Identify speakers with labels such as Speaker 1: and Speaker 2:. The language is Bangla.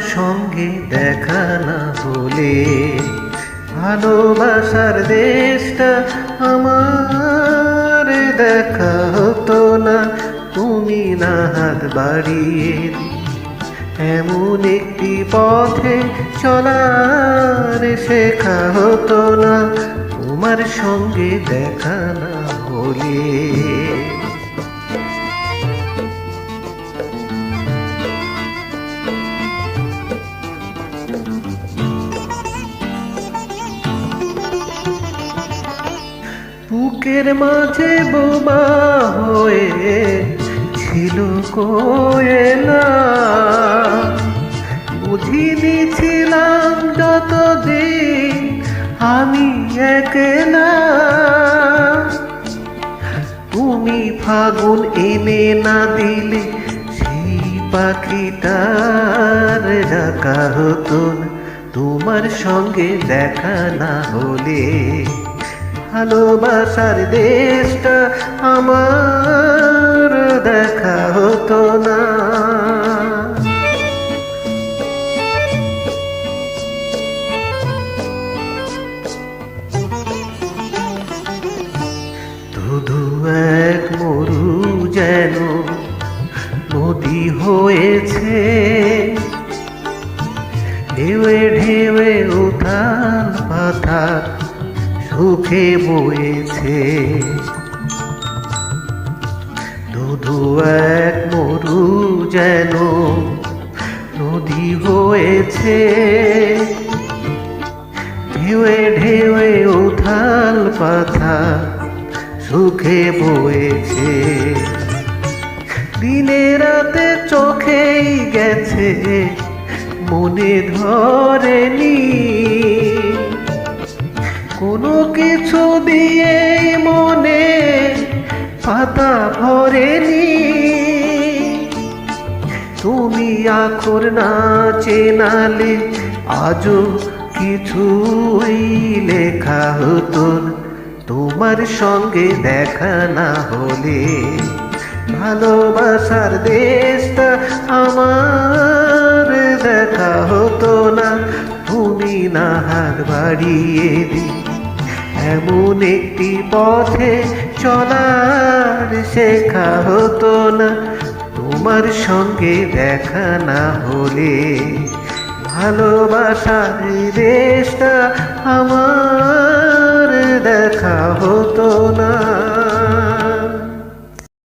Speaker 1: সঙ্গে দেখা না হলে ভালোবাসার দেশটা আমার দেখা হতো না। তুমি না হাত বাড়িয়ে এমন একটি পথে চলার শেখা হতো না। তোমার সঙ্গে দেখা না হলে বুকের মাঝে বোমা হয়ে ছিল কোয়েলা। বুঝিনি ছিলাম যতদিন আমি একলা। তুমি ফাগুন এনে না দিলে সেই পাখিটার ডাকা হতো তোমার সঙ্গে দেখা না হলে ভালোবাসার দেশটা আমার দেখা হতো না। ধুধু এক মরু যেন নদী হয়েছে। ঢেউয়ে ঢেউয়ে সুখে বয়েছে। ধুধু এক মরু যেন নদী হয়েছে ঢেউয়ে ঢেউয়ে উথাল পাথা সুখে বয়েছে। দিনে রাতে চোখেই গেছে, মনে ধরেনি পাতা ভরেনি তুমি আখর না চেনালে আজও কিছুই লেখা হতো তোমার সঙ্গে দেখা না হলে ভালোবাসার দেশটা আমার দেখা হতো না। তুমি না হাত বাড়িয়ে দি এমন একটি পথে চলার শেখা হতো না। তোমার সঙ্গে দেখা না হলে ভালোবাসার দেশটা আমার